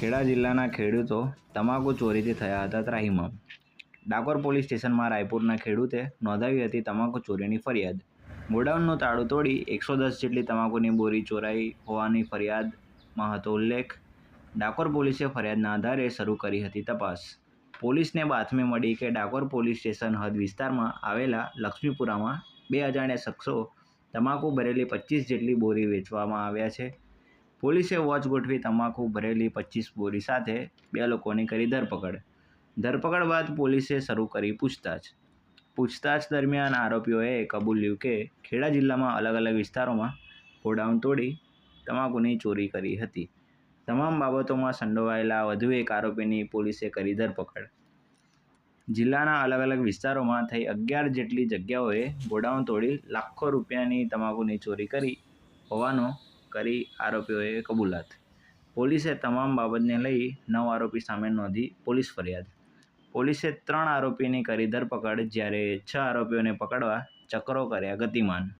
ખેડા જિલ્લાના ખેડૂતો તમાકુ ચોરીથી થયા હતા ત્રાહીમામ ડાકોર પોલીસ સ્ટેશનમાં રાયપુરના ખેડૂતે નોંધાવી હતી તમાકુ ચોરીની ફરિયાદ. ગોડાઉનનું તાળું તોડી એકસો દસ જેટલી તમાકુની બોરી ચોરાઈ હોવાની ફરિયાદમાં હતો ઉલ્લેખ. ડાકોર પોલીસે ફરિયાદના આધારે શરૂ કરી હતી તપાસ. પોલીસને બાતમી મળી કે ડાકોર પોલીસ સ્ટેશન હદ વિસ્તારમાં આવેલા લક્ષ્મીપુરામાં બે અજાણ્યા શખ્સો તમાકુ ભરેલી પચીસ જેટલી બોરી વેચવામાં આવ્યા છે. પોલીસે વોચ ગોઠવી તમાકુ ભરેલી પચીસ બોરી સાથે બે લોકોની કરી ધરપકડ. ધરપકડ બાદ પોલીસે શરૂ કરી પૂછતાછ. પૂછતાછ દરમિયાન આરોપીઓએ કબૂલ્યું કે ખેડા જિલ્લામાં અલગ અલગ વિસ્તારોમાં ગોડાઉન તોડી તમાકુની ચોરી કરી હતી. તમામ બાબતોમાં સંડોવાયેલા વધુ એક આરોપીની પોલીસે કરી ધરપકડ. જિલ્લાના અલગ અલગ વિસ્તારોમાં થઈ અગિયાર જેટલી જગ્યાઓએ ગોડાઉન તોડી લાખો રૂપિયાની તમાકુની ચોરી કરી હોવાનો કરી આરોપીઓએ કબૂલાત પોલીસે તમામ બાબતને લઈ નવ આરોપી સામે નોંધી પોલીસ ફરિયાદ. પોલીસે ત્રણ આરોપીની કરી ધરપકડ, જ્યારે છ આરોપીઓને પકડવા ચક્રો કર્યા ગતિમાન.